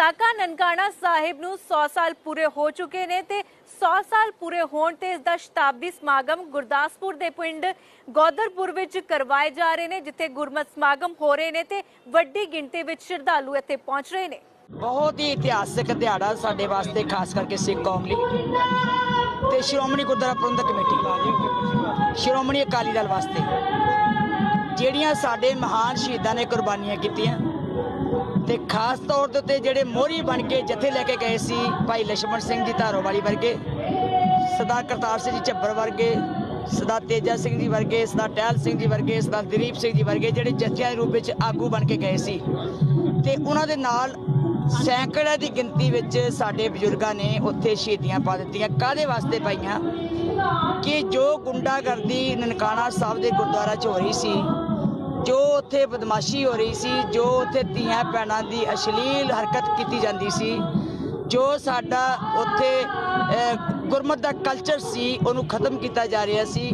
ਸਾਕਾ ਨਨਕਾਣਾ ਸਾਹਿਬ ਨੂੰ 100 ਸਾਲ ਪੂਰੇ ਹੋ ਚੁੱਕੇ ਨੇ ਤੇ 100 ਸਾਲ ਪੂਰੇ ਹੋਣ ਤੇ ਇਸ ਦਾ ਸ਼ਤਾਬਦੀ ਸਮਾਗਮ ਗੁਰਦਾਸਪੁਰ ਦੇ ਪਿੰਡ ਗੋਦਰਪੁਰ ਵਿੱਚ ਕਰਵਾਏ ਜਾ ਰਹੇ ਨੇ, ਜਿੱਥੇ ਗੁਰਮਤ ਸਮਾਗਮ ਹੋ ਰਹੇ ਨੇ ਤੇ ਵੱਡੀ ਗਿਣਤੀ ਵਿੱਚ ਸ਼ਰਧਾਲੂ ਇੱਥੇ ਪਹੁੰਚ ਰਹੇ ਨੇ। ਬਹੁਤ ਹੀ ਇਤਿਹਾਸਕ ਦਿਹਾੜਾ ਸਾਡੇ ਵਾਸਤੇ, ਖਾਸ ਕਰਕੇ ਸਿੱਖ ਕੌਮ ਲਈ। ਤੇ ਸ਼੍ਰੋਮਣੀ ਗੁਰਦੁਆਰਾ ਪ੍ਰਬੰਧਕ ਕਮੇਟੀ, ਸ਼੍ਰੋਮਣੀ ਅਕਾਲੀ ਦਲ ਵਾਸਤੇ। ਜਿਹੜੀਆਂ ਸਾਡੇ ਮਹਾਨ ਸ਼ਹੀਦਾਂ ਨੇ ਕੁਰਬਾਨੀਆਂ ਕੀਤੀਆਂ ਤੇ ਖਾਸ ਤੌਰ ਦੇ ਉੱਤੇ ਜਿਹੜੇ ਮੋਹਰੀ ਬਣ ਕੇ ਜਥੇ ਲੈ ਕੇ ਗਏ ਸੀ ਭਾਈ ਲక్ష్మణ ਸਿੰਘ ਜੀ ਧਾਰੋ ਵਾਲੀ ਵਰਗੇ, ਸਦਾ ਕਰਤਾਰ ਸਿੰਘ ਜੀ ਝੱਬਰ ਵਰਗੇ, ਸਦਾ ਤੇਜਾ ਸਿੰਘ ਜੀ ਵਰਗੇ, ਸਦਾ ਟਹਿਲ ਸਿੰਘ ਜੀ ਵਰਗੇ, ਸਦਾ ਦਰੀਪ ਸਿੰਘ ਜੀ ਵਰਗੇ ਜਿਹੜੇ ਜੱਥਿਆਂ ਦੇ ਰੂਪ ਵਿੱਚ ਆਗੂ ਬਣ ਕੇ ਗਏ ਸੀ। ਤੇ ਉਹਨਾਂ ਦੇ ਨਾਲ ਸੈਂਕੜੇ ਦੀ ਗਿਣਤੀ ਵਿੱਚ ਸਾਡੇ ਬਜ਼ੁਰਗਾਂ ਨੇ ਉੱਥੇ ਸ਼ਹੀਦੀਆਂ ਪਾ ਦਿੱਤੀਆਂ। ਕਾਦੇ ਵਾਸਤੇ ਪਾਈਆਂ ਕਿ ਜੋ ਗੁੰਡਾਗਰਦੀ ਨਨਕਾਣਾ ਸਾਹਿਬ ਦੇ ਗੁਰਦੁਆਰਾ 'ਚ ਹੋ ਰਹੀ ਸੀ ਜੋ ਉੱਥੇ ਬਦਮਾਸ਼ੀ ਹੋ ਰਹੀ ਸੀ, ਜੋ ਉੱਥੇ ਧੀਆਂ ਭੈਣਾਂ ਦੀ ਅਸ਼ਲੀਲ ਹਰਕਤ ਕੀਤੀ ਜਾਂਦੀ ਸੀ, ਜੋ ਸਾਡਾ ਉੱਥੇ ਗੁਰਮਤ ਦਾ ਕਲਚਰ ਸੀ, ਉਹਨੂੰ ਖਤਮ ਕੀਤਾ ਜਾ ਰਿਹਾ ਸੀ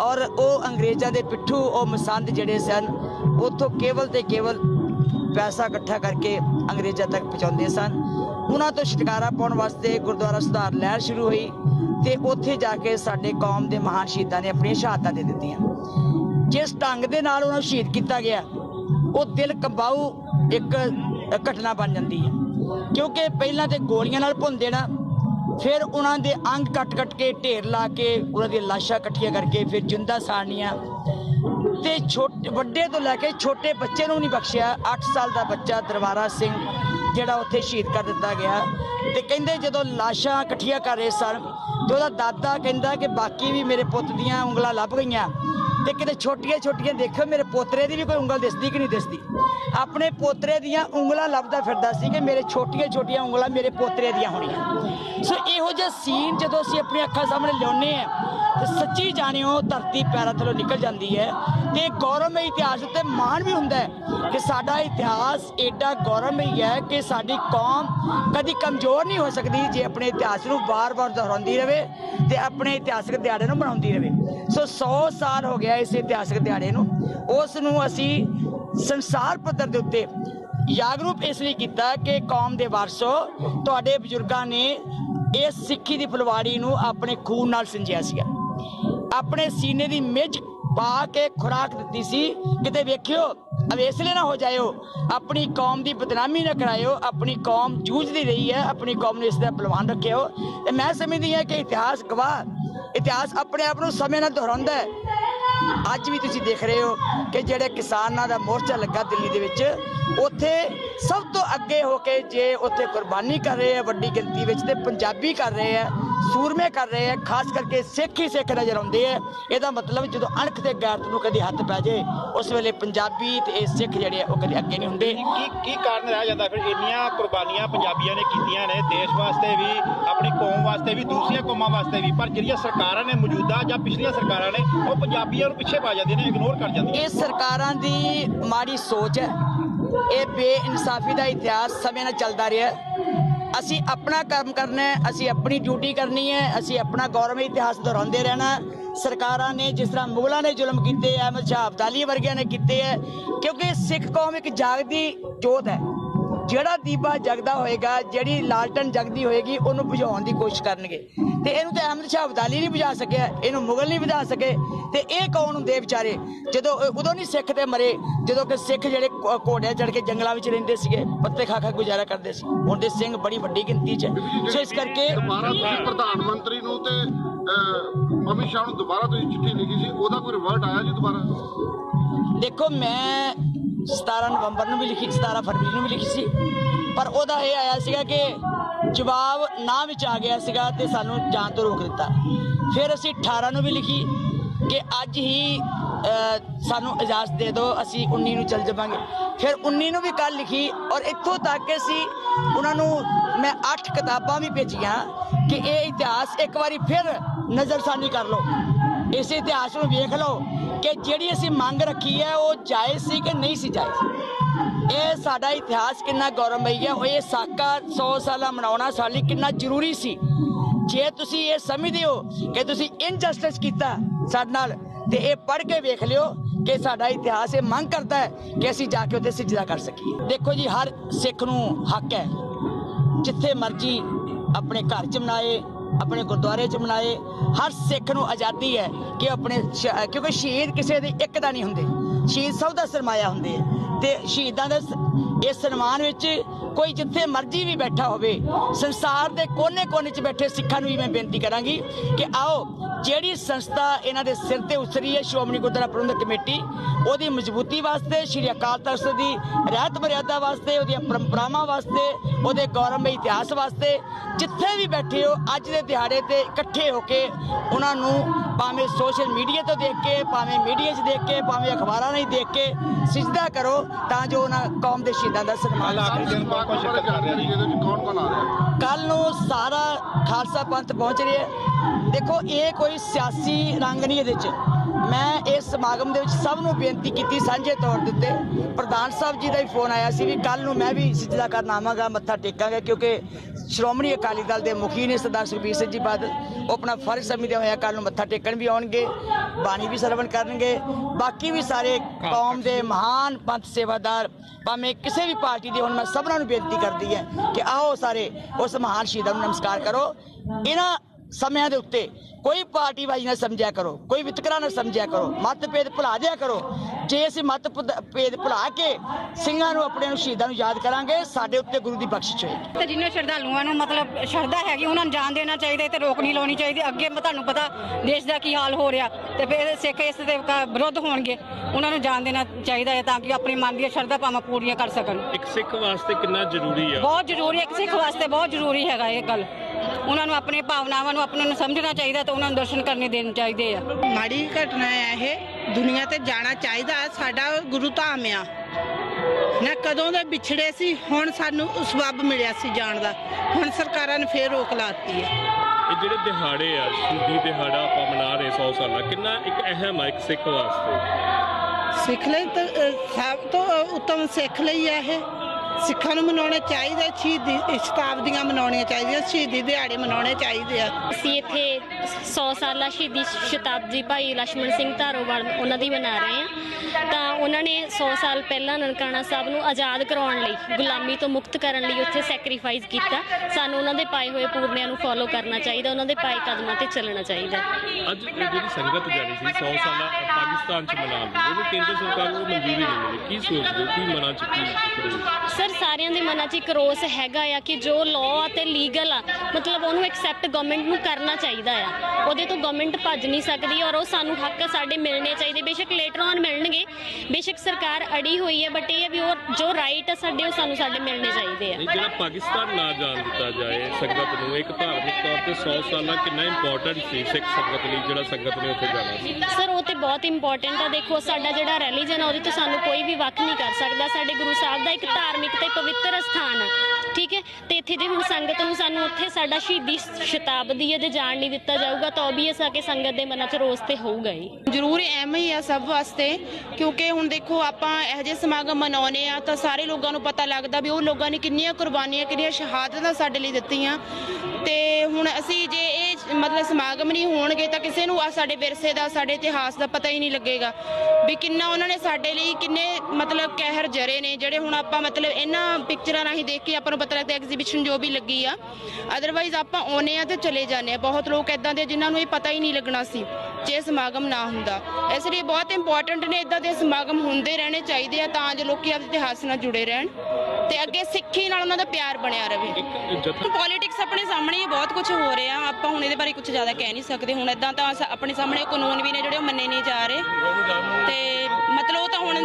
ਔਰ ਉਹ ਅੰਗਰੇਜ਼ਾਂ ਦੇ ਪਿੱਠੂ, ਉਹ ਮਸੰਦ ਜਿਹੜੇ ਸਨ, ਉੱਥੋਂ ਕੇਵਲ ਤੇ ਕੇਵਲ ਪੈਸਾ ਇਕੱਠਾ ਕਰਕੇ ਅੰਗਰੇਜ਼ਾਂ ਤੱਕ ਪਹੁੰਚਾਉਂਦੇ ਸਨ। ਉਹਨਾਂ ਤੋਂ ਛੁਟਕਾਰਾ ਪਾਉਣ ਵਾਸਤੇ ਗੁਰਦੁਆਰਾ ਸੁਧਾਰ ਲਹਿਰ ਸ਼ੁਰੂ ਹੋਈ ਤੇ ਉੱਥੇ ਜਾ ਕੇ ਸਾਡੇ ਕੌਮ ਦੇ ਮਹਾਨ ਸ਼ਹੀਦਾਂ ਨੇ ਆਪਣੀਆਂ ਸ਼ਹਾਦਤਾਂ ਦੇ ਦਿੱਤੀਆਂ। ਜਿਸ ਢੰਗ ਦੇ ਨਾਲ ਉਹਨਾਂ ਨੂੰ ਸ਼ਹੀਦ ਕੀਤਾ ਗਿਆ, ਉਹ ਦਿਲ ਕੰਬਾਊ ਇੱਕ ਘਟਨਾ ਬਣ ਜਾਂਦੀ ਹੈ। ਕਿਉਂਕਿ ਪਹਿਲਾਂ ਤੇ ਗੋਲੀਆਂ ਨਾਲ ਭੁੰਨ ਦੇਣਾ ਫਿਰ ਉਹਨਾਂ ਦੇ ਅੰਗ ਕੱਟ-ਕੱਟ ਕੇ, ਢੇਰ ਲਾ ਕੇ, ਉਹਨਾਂ ਦੀਆਂ ਲਾਸ਼ਾਂ ਇਕੱਠੀਆਂ ਕਰਕੇ, ਫਿਰ ਜਿੰਦਾ ਸਾੜਨੀਆਂ। ਤੇ ਛੋਟੇ, ਵੱਡੇ ਤੋਂ ਲੈ ਕੇ ਛੋਟੇ ਬੱਚੇ ਨੂੰ ਨਹੀਂ ਬਖਸ਼ਿਆ 8 ਸਾਲ ਦਾ ਬੱਚਾ ਦਰਬਾਰਾ ਸਿੰਘ, ਜਿਹੜਾ ਉੱਥੇ ਸ਼ਹੀਦ ਕਰ ਦਿੱਤਾ ਗਿਆ। ਤੇ ਕਹਿੰਦੇ ਜਦੋਂ ਲਾਸ਼ਾਂ ਇਕੱਠੀਆਂ ਕਰ ਰਹੇ ਸਨ, ਤੇ ਉਹਦਾ ਦਾਦਾ ਕਹਿੰਦਾ ਕਿ ਬਾਕੀ ਵੀ ਮੇਰੇ ਪੁੱਤ ਦੀਆਂ ਉਂਗਲਾਂ ਲੱਭ ਗਈਆਂ। ਤੇ ਕਿਤੇ ਛੋਟੀਆਂ ਛੋਟੀਆਂ ਦੇਖੋ ਮੇਰੇ ਪੋਤਰੇ ਦੀ ਵੀ ਕੋਈ ਉਂਗਲ ਦਿਸਦੀ ਕਿ ਨਹੀਂ ਦਿਸਦੀ? ਆਪਣੇ ਪੋਤਰੇ ਦੀਆਂ ਉਂਗਲਾਂ ਲੱਭਦਾ ਫਿਰਦਾ ਸੀ ਕਿ ਮੇਰੇ ਛੋਟੀਆਂ ਛੋਟੀਆਂ ਉਂਗਲਾਂ ਮੇਰੇ ਪੋਤਰੇ ਦੀਆਂ ਹੋਣੀਆਂ। ਸੋ ਇਹੋ ਜਿਹਾ ਸੀਨ ਜਦੋਂ ਅਸੀਂ ਆਪਣੀ ਅੱਖਾਂ ਸਾਹਮਣੇ ਲਿਆਉਂਦੇ ਆ ਤੇ ਸੱਚੀ ਜਾਣਿਓ, ਧਰਤੀ ਪੈਰਾਂ ਥੱਲੋਂ ਨਿਕਲ ਜਾਂਦੀ ਹੈ ਤੇ ਗੌਰਵਮਈ ਇਤਿਹਾਸ ਉੱਤੇ ਮਾਣ ਵੀ ਹੁੰਦਾ ਹੈ ਕਿ ਸਾਡਾ ਇਤਿਹਾਸ ਏਡਾ ਗੌਰਵਮਈ ਹੈ ਕਿ ਸਾਡੀ ਕੌਮ ਕਦੀ ਕਮਜ਼ੋਰ ਨਹੀਂ ਹੋ ਸਕਦੀ ਜੇ ਆਪਣੇ ਇਤਿਹਾਸ ਨੂੰ ਵਾਰ-ਵਾਰ ਦੁਹਰਾਉਂਦੀ ਰਹੇ ਤੇ ਆਪਣੇ ਇਤਿਹਾਸਕ ਦਿਹਾੜੇ ਨੂੰ ਮਨਾਉਂਦੀ ਰਹੇ। ਸੋ 100 ਸਾਲ ਹੋ ਗਿਆ ਇਸ ਇਤਿਹਾਸਕ ਦਿਹਾੜੇ ਨੂੰ। ਉਸ ਨੂੰ ਅਸੀਂ ਸੰਸਾਰ ਪੱਧਰ ਦੇ ਉੱਤੇ ਜਾਗਰੂਕ ਇਸ ਲਈ ਕੀਤਾ ਕਿ ਕੌਮ ਦੇ ਵਾਰਸੋ, ਤੁਹਾਡੇ ਬਜ਼ੁਰਗਾਂ ਨੇ ਇਸ ਸਿੱਖੀ ਦੀ ਫੁਲਵਾੜੀ ਨੂੰ ਆਪਣੇ ਖੂਨ ਨਾਲ ਸਿੰਜਿਆ ਸੀਗਾ। ਆਪਣੇ ਸੀਨੇ ਦੀ ਮਿੱਝ ਪਾ ਕੇ ਖੁਰਾਕ ਦਿੱਤੀ ਸੀ। ਕਿਤੇ ਵੇਖਿਓ ਅਵੇਸਲੇ ਨਾ ਹੋ ਜਾਇਓ, ਆਪਣੀ ਕੌਮ ਦੀ ਬਦਨਾਮੀ ਨਾ ਕਰਾਇਓ, ਆਪਣੀ ਕੌਮ ਜੂਝਦੀ ਰਹੀ ਹੈ, ਆਪਣੀ ਕੌਮ ਨੂੰ ਇਸ ਦਾ ਬਲਵਾਨ ਰੱਖਿਓ। ਤੇ ਮੈਂ ਸਮਝਦੀ ਹਾਂ ਕਿ ਇਤਿਹਾਸ ਗਵਾਹ, ਇਤਿਹਾਸ ਆਪਣੇ ਆਪ ਨੂੰ ਸਮੇਂ ਨਾਲ ਦੁਹਰਾਉਂਦਾ ਹੈ। ਅੱਜ ਵੀ ਤੁਸੀਂ ਦੇਖ ਰਹੇ ਹੋ ਕਿ ਜਿਹੜੇ ਕਿਸਾਨਾਂ ਦਾ ਮੋਰਚਾ ਲੱਗਾ ਦਿੱਲੀ ਦੇ ਵਿੱਚ, ਉੱਥੇ ਸਭ ਤੋਂ ਅੱਗੇ ਹੋ ਕੇ ਜੇ ਉੱਥੇ ਕੁਰਬਾਨੀ ਕਰ ਰਹੇ ਆ, ਵੱਡੀ ਗਿਣਤੀ ਵਿੱਚ ਤੇ ਪੰਜਾਬੀ ਕਰ ਰਹੇ ਆ, ਸੂਰਮੇ ਕਰ ਰਹੇ ਆ, ਖਾਸ ਕਰਕੇ ਸਿੱਖ ਹੀ ਸਿੱਖ ਨਜ਼ਰ ਆਉਂਦੇ ਆ, ਇਹਦਾ ਮਤਲਬ ਜਦੋਂ ਅਣਖ ਤੇ ਗੈਰਤ ਨੂੰ ਕਦੇ ਹੱਥ ਪੈ ਜੇ, ਉਸ ਵੇਲੇ ਪੰਜਾਬੀ ਤੇ ਇਹ ਸਿੱਖ ਜਿਹੜੇ ਆ, ਉਹ ਕਦੇ ਅੱਗੇ ਨਹੀਂ ਹੁੰਦੇ। ਕੀ ਕੀ ਕਾਰਨ ਰਹਿ ਜਾਂਦਾ? ਫਿਰ ਇੰਨੀਆਂ ਕੁਰਬਾਨੀਆਂ ਪੰਜਾਬੀਆਂ ਨੇ ਕੀਤੀਆਂ ਨੇ, ਦੇਸ਼ ਵਾਸਤੇ ਵੀ, ਆਪਣੀ ਕੌਮ ਵਾਸਤੇ ਵੀ, ਦੂਸਰੀਆਂ ਕੌਮਾਂ ਵਾਸਤੇ ਵੀ, ਪਰ ਜਿਹੜੀਆਂ ਸਰਕਾਰਾਂ ਨੇ ਮੌਜੂਦਾ ਜਾਂ ਪਿਛਲੀਆਂ ਸਰਕਾਰਾਂ ਨੇ, ਉਹ ਪੰਜਾਬੀਆਂ ਨੂੰ ਪਿੱਛੇ ਪਾ ਜਾਂਦੀਆਂ ਨੇ ਇਗਨੋਰ ਕਰ ਜਾਂਦੀਆਂ ਇਹ ਸਰਕਾਰਾਂ ਦੀ ਮਾੜੀ ਸੋਚ ਹੈ। ਇਹ ਬੇਇਨਸਾਫੀ ਦਾ ਇਤਿਹਾਸ ਸਮੇਂ ਨਾਲ ਚੱਲਦਾ ਰਿਹਾ ਅਸੀਂ ਆਪਣਾ ਕੰਮ ਕਰਨਾ ਹੈ, ਅਸੀਂ ਆਪਣੀ ਡਿਊਟੀ ਕਰਨੀ ਹੈ, ਅਸੀਂ ਆਪਣਾ ਗੌਰਵਮਈ ਇਤਿਹਾਸ ਦੁਹਰਾਉਂਦੇ ਰਹਿਣਾ ਸਰਕਾਰਾਂ ਨੇ ਜਿਸ ਤਰ੍ਹਾਂ ਮੁਗਲਾਂ ਨੇ ਜ਼ੁਲਮ ਕੀਤੇ, ਅਹਿਮਦ ਸ਼ਾਹ ਅਬਦਾਲੀ ਵਰਗਿਆਂ ਨੇ ਕੀਤੇ ਹੈ, ਕਿਉਂਕਿ ਸਿੱਖ ਕੌਮ ਇੱਕ ਜਾਗਦੀ ਜੋਤ ਹੈ। ਜਿਹੜਾ ਦੀਵਾ ਜਗਦਾ ਹੋਏਗਾ ਜਿਹੜੀ ਲਾਲਟਨ ਜਗਦੀ ਹੋਏਗੀ ਉਹਨੂੰ ਬੁਝਾਉਣ ਦੀ ਕੋਸ਼ਿਸ਼ ਕਰਨਗੇ। ਤੇ ਇਹਨੂੰ ਤੇ ਅਹਿਮਦ ਸ਼ਾਹ ਅਬਦਾਲੀ ਨਹੀਂ ਬੁਝਾ ਸਕਿਆ ਇਹਨੂੰ ਮੁਗਲ ਨਹੀਂ ਬੁਝਾ ਸਕੇ। ਤੇ ਇਹ ਕੌਣ ਹੁੰਦੇ ਵਿਚਾਰੇ? ਜਦੋਂ ਉਦੋਂ ਨਹੀਂ ਸਿੱਖ ਤੇ ਮਰੇ ਜਦੋਂ ਕਿ ਸਿੱਖ ਜਿਹੜੇ ਘੋੜਿਆਂ ਚੜ ਕੇ ਜੰਗਲਾਂ ਵਿੱਚ ਰਹਿੰਦੇ ਸੀਗੇ ਪੱਤੇ ਖਾ ਖਾ ਗੁਜ਼ਾਰਾ ਕਰਦੇ ਸੀ। ਹੁਣ ਦੇ ਸਿੰਘ ਬੜੀ ਵੱਡੀ ਗਿਣਤੀ 'ਚ। ਸੋ ਇਸ ਕਰਕੇ ਪ੍ਰਧਾਨ ਮੰਤਰੀ ਨੂੰ ਤੇ ਅਮਿਤ ਸ਼ਾਹ ਨੂੰ ਦੁਬਾਰਾ ਤੁਸੀਂ ਚਿੱਠੀ ਲਿਖੀ ਸੀ ਉਹਦਾ ਕੋਈ ਰਿਵਰਟ ਆਇਆ ਜੀ ਦੁਬਾਰਾ? ਦੇਖੋ ਮੈਂ 17 ਨਵੰਬਰ ਨੂੰ ਵੀ ਲਿਖੀ 17 ਫਰਵਰੀ ਨੂੰ ਵੀ ਲਿਖੀ ਸੀ। ਪਰ ਉਹਦਾ ਇਹ ਆਇਆ ਸੀਗਾ ਕਿ ਜਵਾਬ ਨਾ ਵਿੱਚ ਆ ਗਿਆ ਸੀਗਾ ਤੇ ਸਾਨੂੰ ਜਾਣ ਤੋਂ ਰੋਕ ਦਿੱਤਾ। ਫਿਰ ਅਸੀਂ 18 ਨੂੰ ਵੀ ਲਿਖੀ ਕਿ ਅੱਜ ਹੀ ਸਾਨੂੰ ਇਜਾਜ਼ਤ ਦੇ ਦਿਓ, ਅਸੀਂ 19 ਨੂੰ ਚੱਲ ਜਾਵਾਂਗੇ। ਫਿਰ 19 ਨੂੰ ਵੀ ਕੱਲ ਲਿਖੀ ਔਰ ਇੱਥੋਂ ਤੱਕ ਕਿ ਅਸੀਂ ਉਹਨਾਂ ਨੂੰ ਮੈਂ 8 ਕਿਤਾਬਾਂ ਵੀ ਭੇਜੀਆਂ ਕਿ ਇਹ ਇਤਿਹਾਸ ਇੱਕ ਵਾਰੀ ਫਿਰ ਨਜ਼ਰਸਾਨੀ ਕਰ ਲਓ। ਇਸ ਇਤਿਹਾਸ ਨੂੰ ਵੇਖ ਲਓ। ਕਿ ਜਿਹੜੀ ਅਸੀਂ ਮੰਗ ਰੱਖੀ ਹੈ, ਉਹ ਜਾਇਜ਼ ਸੀ ਕਿ ਨਹੀਂ ਸੀ ਜਾਇਜ਼? ਇਹ ਸਾਡਾ ਇਤਿਹਾਸ ਕਿੰਨਾ ਗੌਰਵਮਈ ਹੈ, ਉਹ ਇਹ ਸਾਕਾ 100 ਸਾਲਾ ਮਨਾਉਣਾ ਸਾਡੇ ਲਈ ਕਿੰਨਾ ਜ਼ਰੂਰੀ ਸੀ। ਜੇ ਤੁਸੀਂ ਇਹ ਸਮਝਦੇ ਹੋ ਕਿ ਤੁਸੀਂ ਇਨਜਸਟਿਸ ਕੀਤਾ ਸਾਡੇ ਨਾਲ, ਤੇ ਇਹ ਪੜ੍ਹ ਕੇ ਵੇਖ ਲਿਓ ਕਿ ਸਾਡਾ ਇਤਿਹਾਸ ਇਹ ਮੰਗ ਕਰਦਾ ਹੈ ਕਿ ਅਸੀਂ ਜਾ ਕੇ ਉੱਥੇ ਸਿਜਦਾ ਕਰ ਸਕੀਏ। ਦੇਖੋ ਜੀ, ਹਰ ਸਿੱਖ ਨੂੰ ਹੱਕ ਹੈ, ਜਿੱਥੇ ਮਰਜ਼ੀ ਆਪਣੇ ਘਰ ਚ ਮਨਾਏ ਆਪਣੇ ਗੁਰਦੁਆਰੇ ਚ ਮਨਾਏ। ਹਰ ਸਿੱਖ ਨੂੰ ਆਜ਼ਾਦੀ ਹੈ ਕਿ ਆਪਣੇ ਕਿਉਂਕਿ ਸ਼ਹੀਦ ਕਿਸੇ ਦੇ ਇੱਕ ਦਾ ਨਹੀਂ ਹੁੰਦੇ। ਸ਼ਹੀਦ ਸਭ ਦਾ ਸਰਮਾਇਆ ਹੁੰਦੇ ਹੈ ਤੇ ਸ਼ਹੀਦਾਂ ਦੇ ਸ- ਇਸ ਸਨਮਾਨ ਵਿੱਚ ਕੋਈ ਜਿੱਥੇ ਮਰਜ਼ੀ ਵੀ ਬੈਠਾ ਹੋਵੇ, ਸੰਸਾਰ ਦੇ ਕੋਨੇ-ਕੋਨੇ 'ਚ ਬੈਠੇ ਸਿੱਖਾਂ ਨੂੰ ਵੀ ਮੈਂ ਬੇਨਤੀ ਕਰਾਂਗੀ ਕਿ ਆਓ, ਜਿਹੜੀ ਸੰਸਥਾ ਇਹਨਾਂ ਦੇ ਸਿਰ ਤੇ ਉਸਰੀ ਹੈ, ਸ਼੍ਰੋਮਣੀ ਗੁਰਦੁਆਰਾ ਪ੍ਰਬੰਧਕ ਕਮੇਟੀ, ਉਹਦੀ ਮਜ਼ਬੂਤੀ ਵਾਸਤੇ, ਸ਼੍ਰੀ ਅਕਾਲ ਤਖਤ ਸਾਹਿਬ ਦੀ ਰਹਿਤ ਮਰਿਆਦਾ ਵਾਸਤੇ, ਉਹਦੀਆਂ ਪਰੰਪਰਾਵਾਂ ਵਾਸਤੇ, ਉਹਦੇ ਗੌਰਵਮਈ ਇਤਿਹਾਸ ਵਾਸਤੇ, ਜਿੱਥੇ ਵੀ ਬੈਠੇ ਹੋ, ਅੱਜ ਦੇ ਦਿਹਾੜੇ ਤੇ ਇਕੱਠੇ ਹੋ ਕੇ ਉਹਨਾਂ ਨੂੰ ਭਾਵੇਂ ਸੋਸ਼ਲ ਮੀਡੀਆ ਤੋਂ ਦੇਖ ਕੇ ਭਾਵੇਂ ਮੀਡੀਆ 'ਚ ਦੇਖ ਕੇ ਭਾਵੇਂ ਅਖਬਾਰਾਂ ਰਾਹੀਂ ਦੇਖ ਕੇ ਸਿਜਦਾ ਕਰੋ ਤਾਂ ਜੋ ਉਹਨਾਂ ਕੌਮ ਦੇ ਸ਼ਹੀਦਾਂ ਦਾ ਸਨਮਾਨ ਕੱਲ ਨੂੰ ਸਾਰਾ ਖਾਲਸਾ ਪੰਥ ਪਹੁੰਚ ਰਿਹਾ ਹੈ। ਦੇਖੋ ਇਹ ਕੋਈ ਸਿਆਸੀ ਰੰਗ ਨਹੀਂ ਇਹਦੇ 'ਚ। ਮੈਂ ਇਸ ਸਮਾਗਮ ਦੇ ਵਿੱਚ ਸਭ ਨੂੰ ਬੇਨਤੀ ਕੀਤੀ ਸਾਂਝੇ ਤੌਰ ਦੇ ਉੱਤੇ। ਪ੍ਰਧਾਨ ਸਾਹਿਬ ਜੀ ਦਾ ਵੀ ਫੋਨ ਆਇਆ ਸੀ ਵੀ ਕੱਲ ਨੂੰ ਮੈਂ ਵੀ ਸਿੱਧਾ ਕਰਨ ਆਵਾਂਗਾ ਮੱਥਾ ਟੇਕਾਂਗਾ ਕਿਉਂਕਿ ਸ਼੍ਰੋਮਣੀ ਅਕਾਲੀ ਦਲ ਦੇ ਮੁਖੀ ਨੇ ਸਰਦਾਰ ਸੁਖਬੀਰ ਸਿੰਘ ਜੀ ਬਾਦਲ ਉਹ ਆਪਣਾ ਫਰਜ਼ ਸਮਝਦੇ ਹੋਇਆ ਕੱਲ ਨੂੰ ਮੱਥਾ ਟੇਕਣ ਵੀ ਆਉਣਗੇ, ਬਾਣੀ ਵੀ ਸਰਵਣ ਕਰਨਗੇ। ਬਾਕੀ ਵੀ ਸਾਰੇ ਕੌਮ ਦੇ ਮਹਾਨ ਪੰਥ ਸੇਵਾਦਾਰ, ਭਾਵੇਂ ਕਿਸੇ ਵੀ ਪਾਰਟੀ ਦੇ ਹੁਣ, ਮੈਂ ਸਭਨਾਂ ਨੂੰ ਬੇਨਤੀ ਕਰਦੀ ਹੈ ਕਿ ਆਓ ਸਾਰੇ ਉਸ ਮਹਾਨ ਸ਼ਹੀਦਾਂ ਨੂੰ ਨਮਸਕਾਰ ਕਰੋ। ਇਹਨਾਂ ਸਮਿਆਂ ਦੇ ਉੱਤੇ ਕੋਈ ਪਾਰਟੀ ਵਾਜੀ ਨਾ ਸਮਝਿਆ ਕਰੋ ਕੋਈ ਵਿਤਕਰਾ ਨਾ ਸਮਝਿਆ ਕਰੋ ਮਤਭੇਦ ਭੁਲਾ ਦਿਆ ਕਰੋ। ਜੇ ਅਸੀਂ ਮਤਭੇਦ ਭੁਲਾ ਕੇ ਸਿੰਘਾਂ ਨੂੰ ਆਪਣੇ ਨੂੰ ਸ਼ਹੀਦਾਂ ਨੂੰ ਯਾਦ ਕਰਾਂਗੇ ਸਾਡੇ ਉੱਤੇ ਗੁਰੂ ਦੀ ਬਖਸ਼ਿਸ਼ ਹੋਏਗੀ। ਤੇ ਜਿੰਨੇ ਸ਼ਰਧਾਲੂਆਂ ਨੂੰ ਮਤਲਬ ਸ਼ਰਧਾ ਹੈਗੀ ਉਹਨਾਂ ਨੂੰ ਜਾਣ ਦੇਣਾ ਚਾਹੀਦਾ ਤੇ ਰੋਕ ਨਹੀਂ ਲਾਉਣੀ ਚਾਹੀਦੀ। ਅੱਗੇ ਮੈਂ ਤੁਹਾਨੂੰ ਪਤਾ ਦੇਸ਼ ਦਾ ਕੀ ਹਾਲ ਹੋ ਰਿਹਾ ਤੇ ਫਿਰ ਸਿੱਖ ਇਸ ਦੇ ਵਿਰੁੱਧ ਹੋਣਗੇ। ਉਹਨਾਂ ਨੂੰ ਜਾਣ ਦੇਣਾ ਚਾਹੀਦਾ ਹੈ ਤਾਂ ਕਿ ਆਪਣੀ ਮਨ ਦੀਆਂ ਸ਼ਰਧਾ ਭਾਵਾਂ ਪੂਰੀਆਂ ਕਰ ਸਕਣ। ਇੱਕ ਸਿੱਖ ਵਾਸਤੇ ਕਿੰਨਾ ਜ਼ਰੂਰੀ ਆ? ਬਹੁਤ ਜ਼ਰੂਰੀ ਹੈ ਇੱਕ ਸਿੱਖ ਵਾਸਤੇ ਬਹੁਤ ਜ਼ਰੂਰੀ ਹੈਗਾ ਇਹ ਗੱਲ। ਉਹਨਾਂ ਨੂੰ ਆਪਣੀ ਭਾਵਨਾਵਾਂ ਨੂੰ ਆਪਣੇ ਨੂੰ ਸਮਝਣਾ ਚਾਹੀਦਾ ਤੇ ਉਹਨਾਂ ਨੂੰ ਦਰਸ਼ਨ ਕਰਨੇ ਦੇਣੇ ਚਾਹੀਦੇ ਆ। ਮਾੜੀ ਘਟਨਾ ਹੈ ਇਹ ਦੁਨੀਆ ਤੇ ਜਾਣਾ ਚਾਹੀਦਾ ਸਾਡਾ ਗੁਰੂ ਧਾਮ ਆ। ਨਾ ਕਦੋਂ ਦੇ ਵਿਛੜੇ ਸੀ ਹੁਣ ਸਾਨੂੰ ਉਸਬਬ ਮਿਲਿਆ ਸੀ ਜਾਣ ਦਾ। ਹੁਣ ਸਰਕਾਰਾਂ ਨੇ ਫੇਰ ਰੋਕ ਲਾਤੀ ਹੈ ਇਹ ਜਿਹੜੇ ਦਿਹਾੜੇ ਆ ਸ਼ਹੀਦੀ ਦਿਹਾੜਾ ਆਪਾਂ ਮਨਾ ਰਹੇ 100 ਸਾਲਾ ਕਿੰਨਾ ਇੱਕ ਅਹਿਮ ਆ ਇੱਕ ਸਿੱਖ ਵਾਸਤੇ? ਸਿੱਖ ਲਈ ਤਾਂ ਸਭ ਤੋਂ ਉੱਤਮ ਸਿੱਖ ਲਈ ਹੈ ਇਹ। ਸਿੱਖਾਂ ਨੂੰ ਮਨਾਉਣਾ ਚਾਹੀਦਾ ਸ਼ਹੀਦੀ ਸ਼ਤਾਬਦੀਆਂ ਮਨਾਉਣੀਆਂ ਚਾਹੀਦੀਆਂ ਸ਼ਹੀਦੀ ਦਿਹਾੜੇ ਮਨਾਉਣੇ ਚਾਹੀਦੇ ਆ। ਅਸੀਂ ਇੱਥੇ 100 ਸਾਲਾ ਸ਼ਹੀਦੀ ਸ਼ਤਾਬਦੀ ਭਾਈ ਲక్ష్మణ ਸਿੰਘ ਧਾਰੋਵਾਲ ਉਹਨਾਂ ਦੀ ਮਨਾ ਰਹੇ ਆ ਤਾਂ ਉਹਨਾਂ ਨੇ 100 ਸਾਲ ਪਹਿਲਾਂ ਨਨਕਾਣਾ ਸਾਹਿਬ ਨੂੰ ਆਜ਼ਾਦ ਕਰਾਉਣ ਲਈ ਗੁਲਾਮੀ ਤੋਂ ਮੁਕਤ ਕਰਨ ਲਈ ਉੱਥੇ ਸੈਕਰੀਫਾਈਸ ਕੀਤਾ। ਸਾਨੂੰ ਉਹਨਾਂ ਦੇ ਪਾਏ ਹੋਏ ਪੂਰਨਿਆਂ ਨੂੰ ਫੋਲੋ ਕਰਨਾ ਚਾਹੀਦਾ ਉਹਨਾਂ ਦੇ ਪਾਏ ਕਦਮਾਂ ਤੇ ਚੱਲਣਾ ਚਾਹੀਦਾ। ਅੱਜ ਜਿਹੜੀ ਸੰਗਤ ਜਾਣੀ ਸੀ 100 ਸਾਲਾ ਪਾਕਿਸਤਾਨ ਚ ਮਨਾਉਣ ਦੀ ਉਹ ਕੇਂਦਰ ਸਰਕਾਰ ਨੂੰ ਮਨਜ਼ੂਰੀ ਨਹੀਂ ਮਿਲੀ। ਕੀ ਸੋਚਦੇ ਕੀ ਮਨਾ ਚੁੱਕੀ ਸਰ ਸਾਰਿਆਂ ਦੇ ਮਨਾਂ 'ਚ ਇੱਕ ਰੋਸ ਹੈਗਾ ਆ ਕਿ ਜੋ ਲਾਅ ਅਤੇ ਲੀਗਲ ਆ ਮਤਲਬ ਉਹਨੂੰ ਐਕਸੈਪਟ ਗਵਰਨਮੈਂਟ ਨੂੰ ਕਰਨਾ ਚਾਹੀਦਾ ਆ। ਉਹਦੇ ਤੋਂ ਗਵਰਨਮੈਂਟ ਭੱਜ ਨਹੀਂ ਸਕਦੀ ਔਰ ਉਹ ਸਾਨੂੰ ਹੱਕ ਸਾਡੇ ਮਿਲਣੇ ਚਾਹੀਦੇ। ਬੇਸ਼ੱਕ ਲੇਟਰ ਔਨ ਮਿਲਣਗੇ ਬੇਸ਼ੱਕ ਸਰਕਾਰ ਅੜੀ ਹੋਈ ਹੈ ਬਟ ਇਹ ਵੀ ਉਹ ਜੋ ਰਾਈਟ ਆ ਸਾਡੇ ਉਹ ਸਾਨੂੰ ਸਾਡੇ ਮਿਲਣੇ ਚਾਹੀਦੇ ਆ। ਜਿਹੜਾ ਪਾਕਿਸਤਾਨ ਨਾ ਜਾਣ ਦਿੱਤਾ ਜਾਏ ਸੰਗਤ ਨੂੰ ਇੱਕ ਧਾਰਮਿਕ ਤੌਰ ਤੇ 100 ਸਾਲਾ ਕਿੰਨਾ ਇੰਪੋਰਟੈਂਟ ਸੀ ਸਿੱਖ ਸੰਗਤ ਲਈ ਜਿਹੜਾ ਸੰਗਤ ਨੇ ਉੱਥੇ ਜਾਣਾ ਸੀ? ਸਰ ਉਹ ਤੇ ਬਹੁਤ ਇੰਪੋਰਟੈਂਟ ਆ। ਦੇਖੋ ਸਾਡਾ ਜਿਹੜਾ ਰਿਲੀਜਨ ਆ ਉਹਦੇ ਤੋਂ ਸਾਨੂੰ ਕੋਈ ਵੀ ਵੱਖ ਨਹੀਂ ਕਰ ਸਕਦਾ। ਸਾਡੇ ਗੁਰੂ ਸਾਹਿਬ ਦਾ ਇੱਕ ਧਾਰਮਿਕ ਤੇ ਪਵਿੱਤਰ ਸਥਾਨ। ਆ ਠੀਕ ਹੈ? ਤੇ ਇੱਥੇ ਜੇ ਹੁਣ ਸੰਗਤ ਨੂੰ ਸਾਨੂੰ ਉੱਥੇ ਸਾਡਾ ਸ਼ਹੀਦੀ ਸ਼ਤਾਬਦੀ ਹੈ, ਜੇ ਜਾਣ ਨਹੀਂ ਦਿੱਤਾ ਜਾਊਗਾ, ਤਾਂ ਓਬੀਅਸ ਆ ਕਿ ਸੰਗਤ ਦੇ ਮਨਾਂ 'ਚ ਰੋਸ ਤੇ ਹੋਊਗਾ ਹੀ। ਜ਼ਰੂਰ ਐਵੇਂ ਹੀ ਆ ਸਭ ਵਾਸਤੇ, ਕਿਉਂਕਿ ਹੁਣ ਦੇਖੋ ਆਪਾਂ ਇਹੋ ਜਿਹੇ ਸਮਾਗਮ ਮਨਾਉਨੇ ਆ, ਤਾਂ ਸਾਰੇ ਲੋਕਾਂ ਨੂੰ ਪਤਾ ਲੱਗਦਾ ਵੀ ਉਹ ਲੋਕਾਂ ਨੇ ਕਿੰਨੀਆਂ ਕੁਰਬਾਨੀਆਂ, ਕਿੰਨੀਆਂ ਸ਼ਹਾਦਤਾਂ ਸਾਡੇ ਲਈ ਦਿੱਤੀਆਂ। ਤੇ ਹੁਣ ਅਸੀਂ ਜੇ ਇਹ ਮਤਲਬ ਸਮਾਗਮ ਨਹੀਂ ਹੋਣਗੇ, ਤਾਂ ਕਿਸੇ ਨੂੰ ਆ ਸਾਡੇ ਵਿਰਸੇ ਦਾ, ਸਾਡੇ ਇਤਿਹਾਸ ਦਾ ਪਤਾ ਹੀ ਨਹੀਂ ਲੱਗੇਗਾ। ਵੀ ਕਿੰਨਾ ਉਹਨਾਂ ਨੇ ਸਾਡੇ ਲਈ ਕਿੰਨੇ ਮਤਲਬ ਕਹਿਰ ਜਰੇ ਨੇ, ਜਿਹੜੇ ਹੁਣ ਆਪਾਂ ਮਤਲਬ ਇਹਨਾਂ ਪਿਕਚਰਾਂ ਰਾਹੀਂ ਦੇਖ ਕੇ ਆਪਾਂ ਨੂੰ ਪਤਾ ਲੱਗਦਾ ਐਗਜ਼ੀਬਿਸ਼ਨ ਜੋ ਵੀ ਲੱਗੀ ਆ ਅਦਰਵਾਈਜ਼ ਆਪਾਂ ਆਉਨੇ ਆ ਤੇ ਚਲੇ ਜਾਂਦੇ ਆ। ਬਹੁਤ ਲੋਕ ਇਦਾਂ ਦੇ ਜਿਨ੍ਹਾਂ ਨੂੰ ਇਹ ਪਤਾ ਹੀ ਨਹੀਂ ਲੱਗਣਾ ਸੀ ਜੇ ਸਮਾਗਮ ਨਾ ਹੁੰਦਾ। ਇਸ ਲਈ ਬਹੁਤ ਇੰਪੋਰਟੈਂਟ ਨੇ ਇਦਾਂ ਦੇ ਸਮਾਗਮ ਹੁੰਦੇ ਰਹਿਣੇ ਚਾਹੀਦੇ ਆ ਤਾਂ ਜੋ ਲੋਕੀ ਆਪਣੇ ਇਤਿਹਾਸ ਨਾਲ ਜੁੜੇ ਰਹਿਣ ਤੇ ਅੱਗੇ ਸਿੱਖੀ ਨਾਲ ਉਹਨਾਂ ਦਾ ਪਿਆਰ ਬਣਿਆ ਰਹੇ। ਪੋਲਿਟਿਕਸ ਆਪਣੇ ਸਾਹਮਣੇ ਹੀ ਬਹੁਤ ਕੁਝ ਹੋ ਰਿਹਾ। ਆਪਾਂ ਹੁਣ ਇਹਦੇ ਬਾਰੇ ਕੁਝ ਜ਼ਿਆਦਾ ਕਹਿ ਨਹੀਂ ਸਕਦੇ। ਹੁਣ ਇਦਾਂ ਤਾਂ ਆਪਣੇ ਸਾਹਮਣੇ ਕਾਨੂੰਨ ਵੀ ਨੇ ਜਿਹੜੇ ਉਹ ਮੰਨੇ ਨਹੀਂ ਜਾ ਰਹੇ। ਤੇ ਮਤਲਬ ਉਹ ਤਾਂ ਹੁਣ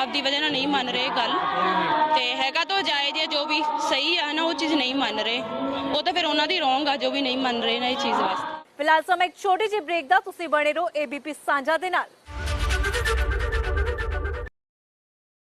ਆਪਦੀ ਵਜ੍ਹਾ ਨਾਲ ਨਹੀਂ ਮੰਨ ਰਹੇ ਗੱਲ। ਤੇ ਹੈਗਾ ਤਾਂ ਜਾਇਜ਼ ਹੈ ਜੋ ਵੀ ਸਹੀ ਆ ਨਾ, ਉਹ ਚੀਜ਼ ਨਹੀਂ ਮੰਨ ਰਹੇ। ਉਹ ਤਾਂ ਫਿਰ ਉਹਨਾਂ ਦੀ ਰੋਂਗ ਆ, ਜੋ ਵੀ ਨਹੀਂ ਮੰਨ ਰਹੇ ਨਾ ਇਹ ਚੀਜ਼ ਵਾਸਤੇ। ਫਿਲਹਾਲ ਸਮਾਂ ਇੱਕ ਛੋਟੀ ਜਿਹੀ ਬ੍ਰੇਕ ਦਾ, ਤੁਸੀਂ ਬਣੇ ਰਹੋ ਏਬੀਪੀ ਸਾਂਝਾ ਦੇ ਨਾਲ।